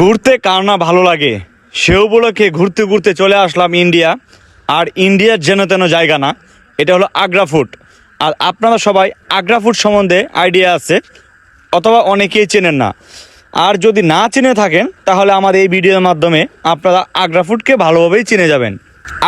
ঘুরতে কার না ভালো লাগে? সে উপলক্ষে ঘুরতে ঘুরতে চলে আসলাম ইন্ডিয়া। আর ইন্ডিয়ার যেন তেন জায়গা না, এটা হলো আগ্রা ফুড আর আপনারা সবাই আগ্রা ফুড সম্বন্ধে আইডিয়া আছে, অথবা অনেকেই চেনেন না। আর যদি না চিনে থাকেন, তাহলে আমার এই ভিডিওর মাধ্যমে আপনারা আগ্রা ফুডকে ভালোভাবেই চিনে যাবেন।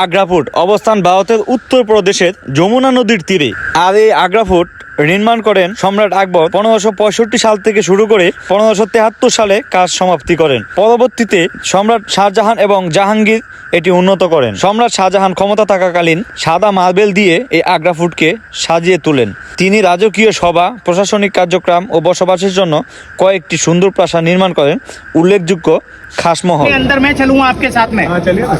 আগ্রা ফুড অবস্থান ভারতের উত্তরপ্রদেশের যমুনা নদীর তীরে। আর এই আগ্রা ফুড নির্মাণ করেন সম্রাট আকবর পনেরোশো পঁয়ষট্টি সাল থেকে শুরু করে পনেরোশো তেহাত্তর সালে কাজ সমাপ্তি করেন পরবর্তীতে সম্রাট শাহজাহান এবং জাহাঙ্গীর এটি উন্নত করেন সম্রাট শাহজাহান ক্ষমতা থাকাকালীন সাদা মার্বেল দিয়ে এই আগ্রা ফুডকে সাজিয়ে তোলেন তিনি রাজকীয় সভা প্রশাসনিক কার্যক্রম ও বসবাসের জন্য কয়েকটি সুন্দর প্রাসাদ নির্মাণ করেন উল্লেখযোগ্য খাসমহল के अंदर मैं चलूंगा आपके साथ में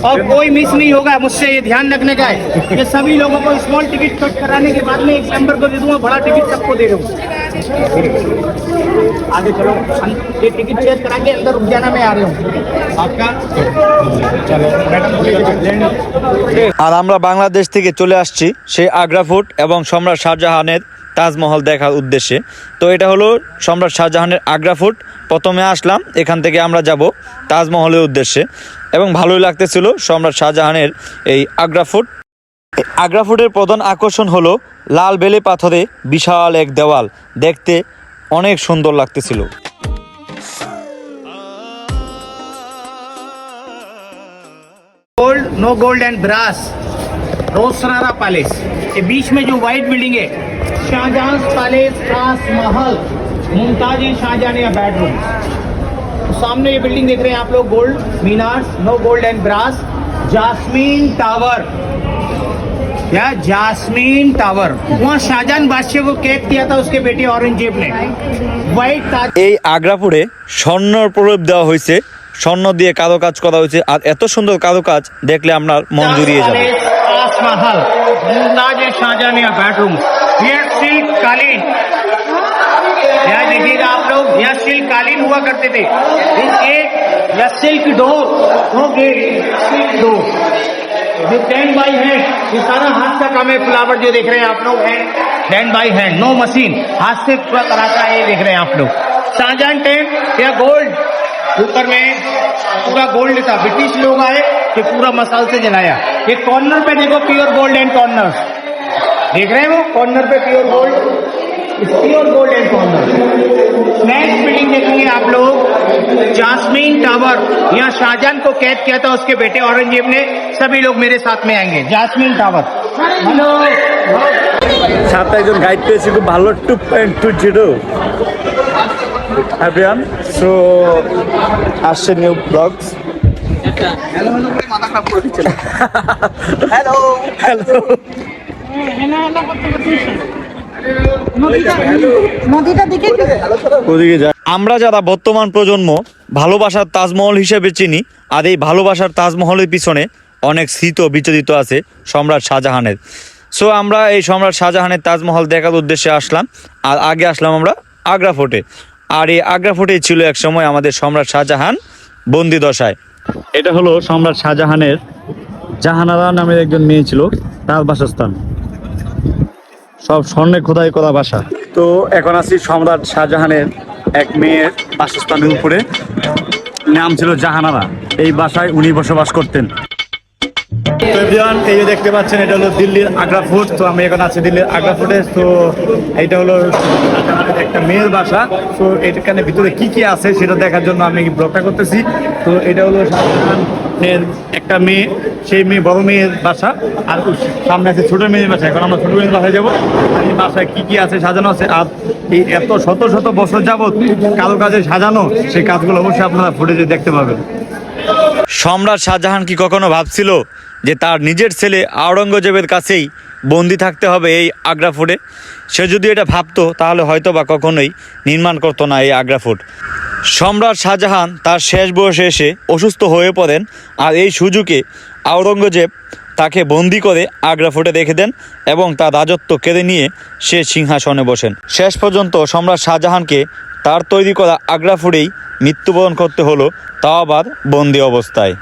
और कोई मिस नहीं होगा मुझसे ये ध्यान रखने का है ये सभी लोगों को स्मॉल टिकट कट कराने के बाद में एक मेंबर को दे दूंगा बड़ा टिकट सबको दे दूंगा आगे चलो अं- ये टिकट चेक करा के अंदर रुक जाना मैं आ रही हूँ आपका चलो আর আমরা বাংলাদেশ থেকে চলে আসছি সেই আগ্রা ফুট এবং সম্রাট শাহজাহানের তাজমহল দেখার উদ্দেশ্যে তো এটা হলো সম্রাট শাহজাহানের আগ্রা ফুট প্রথমে আসলাম এখান থেকে আমরা যাব তাজমহলের উদ্দেশ্যে এবং ভালোই লাগতেছিল সম্রাট শাহজাহানের এই আগ্রা ফুট এই আগ্রা ফুটের প্রধান আকর্ষণ হলো লাল বেলে পাথরে বিশাল এক দেওয়াল দেখতে অনেক সুন্দর লাগতেছিল gold no gold and brass रोसरारा palace ये बीच में जो व्हाइट बिल्डिंग है शाहजहां पैलेस खास महल मुमताज शाहजहां या बेडरूम तो सामने ये बिल्डिंग देख रहे हैं आप लोग gold minars no gold and brass jasmine tower या जासमीन टावर वहाँ शाहजहां बादशाह को कैद किया था उसके बेटे औरंगजेब ने व्हाइट ताज এই আগ্রাপুরে স্বর্ণর প্রলেপ দেওয়া হয়েছে স্বর্ণ দিয়ে কারো কাজ করা হয়েছে আর এত সুন্দর কারো কাজ দেখলে আপনার মন জুড়িয়ে যাবে ताजमहल मुमताज शाहजहां या बेडरूम ये सिल्क कालीन यहाँ देखिएगा आप लोग यहाँ सिल्क कालीन हुआ करते थे इन एक या silk door no gate silk door जो टेन बाई है ये सारा हाथ का काम है। फ्लावर जो देख रहे हैं आप लोग है। Ten by hand no machine हाथ से पूरा कराता है, ये देख रहे हैं आप लोग। शाहजहां टेन या गोल्ड ऊपर में पूरा गोल्ड था। ब्रिटिश लोग आए कि पूरा मसाल से जलाया। ये कॉर्नर पे देखो प्योर गोल्ड एंड कॉर्नर देख रहे हैं वो? कॉर्नर पे pure gold pure gold and corner next building देखेंगे आप लोग। जासमीन टावर यहाँ शाहजहां को कैद किया था, उसके बेटे औरंगज़ेब ने। सभी लोग मेरे साथ में आएंगे जासमीन टावर हेलो সাথে একজন গাইড পেয়েছি খুব ভালো two point two zero everyone so আসছে নিউ ব্লগস হ্যালো হ্যালো নদীটা দেখে ওদিকে যা আমরা যারা বর্তমান প্রজন্ম ভালোবাসার তাজমহল হিসেবে চিনি আর এই ভালোবাসার তাজমহলের পিছনে অনেক স্মৃত বিচলিত আছে সম্রাট শাহজাহানের। সো আমরা এই সম্রাট শাহজাহানের তাজমহল দেখার উদ্দেশ্যে আসলাম। আর আগে আসলাম আমরা আগ্রা ফোর্টে। আর এই আগ্রা ফোর্টেই ছিল এক সময় আমাদের সম্রাট শাহজাহান বন্দি দশায় এটা হলো সম্রাট শাহজাহানের জাহানারা নামের একজন মেয়ে ছিল, তার বাসস্থান। সব স্বর্ণে খোদাই করা বাসা। তো এখন আছি সম্রাট শাহজাহানের এক মেয়ের বাসস্থানের উপরে। নাম ছিল জাহানারা। এই বাসায় উনি বসবাস করতেন। এই যে দেখতে পাচ্ছেন, এটা হলো দিল্লির আগ্রা ফুট তো আমি এখন আছি দিল্লির আগ্রা ফুটে তো এটা হলো একটা মেয়ের বাসা। তো এখানে ভিতরে কি কি আছে সেটা দেখার জন্য আমি ব্লগটা করতেছি। তো এটা হলো একটা মেয়ে, সেই মেয়ে বড় মেয়ের বাসা। আর সামনে আছে ছোট মেয়ের বাসা। এখন আমরা ছোট মেয়ের বাসায় যাব। এই বাসায় কি কি আছে সাজানো আছে? আর এই এত শত শত বছর যাবত কারও কাজে সাজানো, সেই কাজগুলো অবশ্যই আপনারা ফুটেজে দেখতে পাবেন। সম্রাট শাহজাহান কি কখনো ভাবছিল যে তার নিজের ছেলে আওরঙ্গজেবের কাছেই বন্দি থাকতে হবে এই আগ্রা ফোর্টে? সে যদি এটা ভাবতো, তাহলে হয়তো বা কখনোই নির্মাণ করতো না এই আগ্রা ফোর্ট। সম্রাট শাহজাহান তার শেষ বয়সে এসে অসুস্থ হয়ে পড়েন আর এই সুযোগে আওরঙ্গজেব তাকে বন্দি করে আগ্রা ফোর্টে রেখে দেন এবং তার রাজত্ব কেড়ে নিয়ে সে সিংহাসনে বসেন। শেষ পর্যন্ত সম্রাট শাহজাহানকে তার তৈরি করা আগ্রা ফোর্টেই মৃত্যুবরণ করতে হলো তাও আবার বন্দি অবস্থায়।